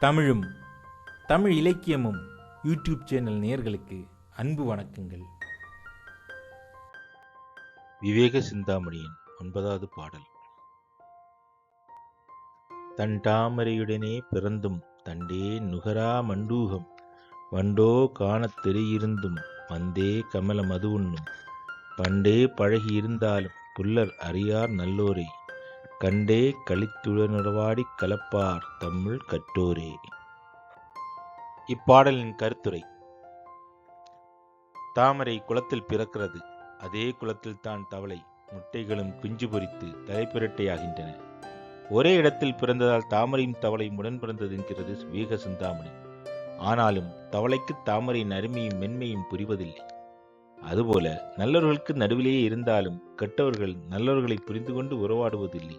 தமிழும் தமிழ் இலக்கியமும் YouTube channel நேர்களுக்கு அன்பு வணக்கங்கள். விவேக சிந்தாமணியின் ஒன்பதாவது பாடல். தன் தாமரையுடனே பிறந்தும் தண்டே நுகரா மண்டூகம் வண்டோ காணத் தெரியிருந்தும் வந்தே கமல மது உண்ணும் பண்டே பழகி இருந்தாலும் புல்லர் அறியார் நல்லோரே கண்டே களித்துடனுறவாடி கலப்பார் தமிழ் கட்டோரே இப்பாடலின் கருத்துரை. தாமரை குளத்தில் பிறக்கிறது. அதே குளத்தில் தான் தவளை. முட்டைகளும் குஞ்சு பொரித்து தலைப்பிரட்டையாகின்றன ஒரே இடத்தில் பிறந்ததால் தாமரையும் தவளையும் உடன் பிறந்தது என்கிறது வீக சிந்தாமணி ஆனாலும் தவளைக்கு தாமரையின் அருமையும் மென்மையும் புரிவதில்லை. அதுபோல நல்லவர்களுக்கு நடுவிலேயே இருந்தாலும் கெட்டவர்கள் நல்லவர்களை புரிந்து கொண்டு உறவாடுவதில்லை.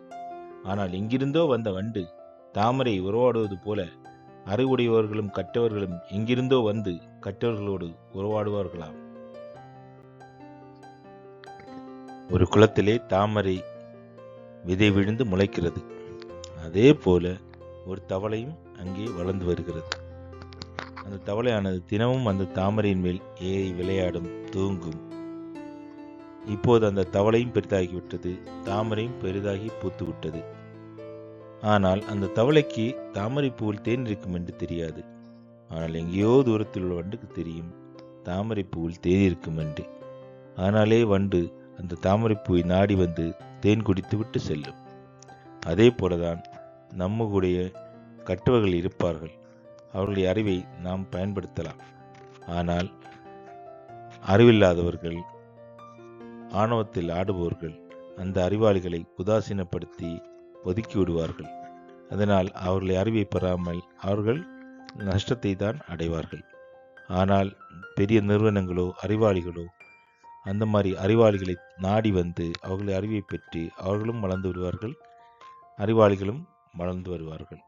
ஆனால் எங்கிருந்தோ வந்த வண்டு தாமரை உறவாடுவது போல அறிவுடையவர்களும் கற்றவர்களும் எங்கிருந்தோ வந்து கற்றவர்களோடு உறவாடுவார்களாம். ஒரு குளத்திலே தாமரை விதை விழுந்து முளைக்கிறது. அதே போல ஒரு தவளையும் அங்கே வளர்ந்து வருகிறது. அந்த தவளையானது தினமும் அந்த தாமரையின் மேல் ஏறி விளையாடும் தூங்கும். இப்போது அந்த தவளையும் பெரிதாகிவிட்டது தாமரையும் பெரிதாகி பூத்து விட்டது ஆனால் அந்த தவளைக்கு தாமரை பூவில் தேன் இருக்கும் என்று தெரியாது. ஆனால் எங்கேயோ தூரத்தில் உள்ள வண்டுக்கு தெரியும் தாமரை பூவில் தேன் இருக்கும் என்று. ஆனாலே வண்டு அந்த தாமரைப்பூவை நாடி வந்து தேன் குடித்துவிட்டு செல்லும். அதே போலதான் நம்முடைய கட்டுவர்கள் இருப்பார்கள். அவர்களுடைய அறிவை நாம் பயன்படுத்தலாம். ஆனால் அறிவில்லாதவர்கள் ஆணவத்தில் ஆடுபவர்கள் அந்த அறிவாளிகளை உதாசீனப்படுத்தி ஒதுக்கி விடுவார்கள். அதனால் அவர்களை அறிவை பெறாமல் அவர்கள் நஷ்டத்தை தான் அடைவார்கள். ஆனால் பெரிய நிறுவனங்களோ அறிவாளிகளோ அந்த மாதிரி அறிவாளிகளை நாடி வந்து அவர்களை அறிவை பெற்று அவர்களும் வளர்ந்து விடுவார்கள் அறிவாளிகளும் வளர்ந்து வருவார்கள்.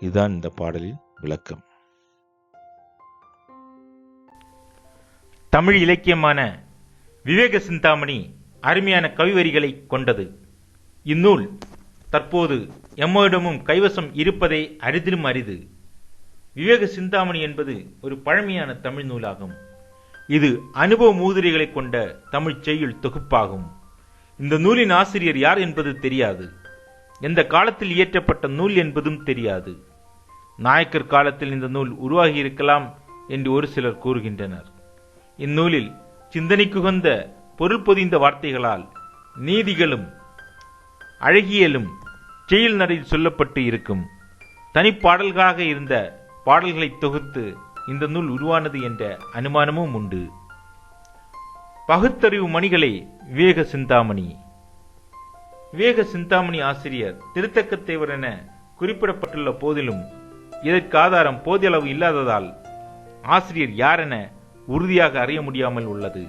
இதுதான் இந்த பாடலின் விளக்கம். தமிழ் இலக்கியமான விவேக சிந்தாமணி அருமையான கவிவரிகளை கொண்டது. இந்நூல் தற்போது எம்மோரிடமும் கைவசம் இருப்பதை அரிதிலும் அரிது. விவேக சிந்தாமணி என்பது ஒரு பழமையான தமிழ் நூலாகும். இது அனுபவ மூதுரைகளை கொண்ட தமிழ் செய்யுள் தொகுப்பாகும். இந்த நூலின் ஆசிரியர் யார் என்பது தெரியாது. எந்த காலத்தில் இயற்றப்பட்ட நூல் என்பதும் தெரியாது. நாயக்கர் காலத்தில் இந்த நூல் உருவாகி இருக்கலாம் என்று ஒரு சிலர் கூறுகின்றனர். இந்நூலில் சிந்தனைக்குகந்த பொருள் பொதிந்த வார்த்தைகளால் நீதிகளும் அழகியலும் செயல் நடையில் சொல்லப்பட்டு இருக்கும். தனிப்பாடல்களாக இருந்த பாடல்களை தொகுத்து இந்த நூல் உருவானது என்ற அனுமானமும் உண்டு. பகுத்தறிவு மணிகளே விவேக சிந்தாமணி. விவேக சிந்தாமணி ஆசிரியர் திருத்தக்கத்தேவர் என குறிப்பிடப்பட்டுள்ள போதிலும் இதற்கு ஆதாரம் போதிய அளவு இல்லாததால் ஆசிரியர் யாரென உறுதியாக அறிய முடியாமல் உள்ளது.